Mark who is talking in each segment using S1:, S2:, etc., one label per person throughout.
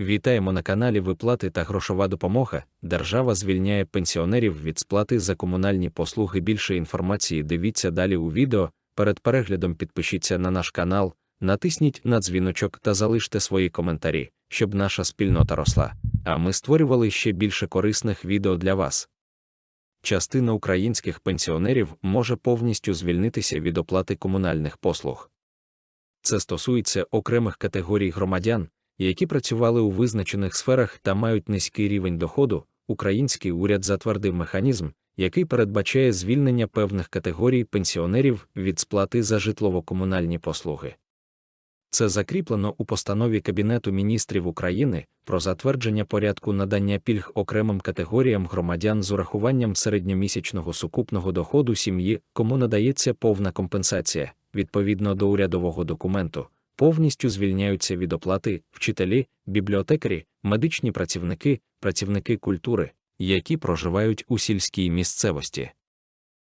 S1: Вітаємо на каналі Виплати та грошова допомога. Держава звільняє пенсіонерів від сплати за комунальні послуги. Більше інформації дивіться далі у відео. Перед переглядом підпишіться на наш канал, натисніть на дзвіночок та залиште свої коментарі, щоб наша спільнота росла. А ми створювали ще більше корисних відео для вас. Частина українських пенсіонерів може повністю звільнитися від оплати комунальних послуг. Це стосується окремих категорій громадян, які працювали у визначених сферах та мають низький рівень доходу, український уряд затвердив механізм, який передбачає звільнення певних категорій пенсіонерів від сплати за житлово-комунальні послуги. Це закріплено у постанові Кабінету міністрів України про затвердження порядку надання пільг окремим категоріям громадян з урахуванням середньомісячного сукупного доходу сім'ї, кому надається повна компенсація, відповідно до урядового документу повністю звільняються від оплати вчителі, бібліотекарі, медичні працівники, працівники культури, які проживають у сільській місцевості.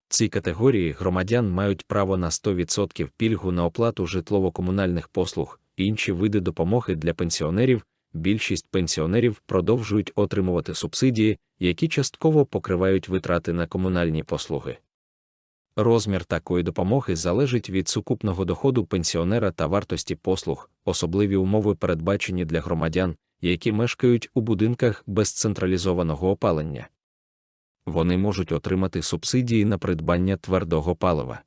S1: Ці категорії громадян мають право на 100% пільгу на оплату житлово-комунальних послуг, інші види допомоги для пенсіонерів. Більшість пенсіонерів продовжують отримувати субсидії, які частково покривають витрати на комунальні послуги. Розмір такої допомоги залежить від сукупного доходу пенсіонера та вартості послуг, особливі умови передбачені для громадян, які мешкають у будинках без централізованого опалення. Вони можуть отримати субсидії на придбання твердого палива.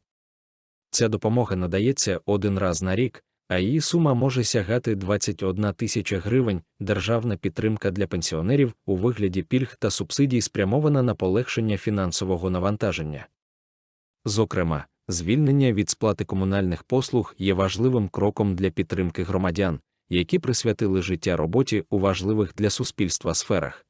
S1: Ця допомога надається один раз на рік, а її сума може сягати 21 тисяча гривень. Державна підтримка для пенсіонерів у вигляді пільг та субсидій спрямована на полегшення фінансового навантаження. Зокрема, звільнення від сплати комунальних послуг є важливим кроком для підтримки громадян, які присвятили життя роботі у важливих для суспільства сферах.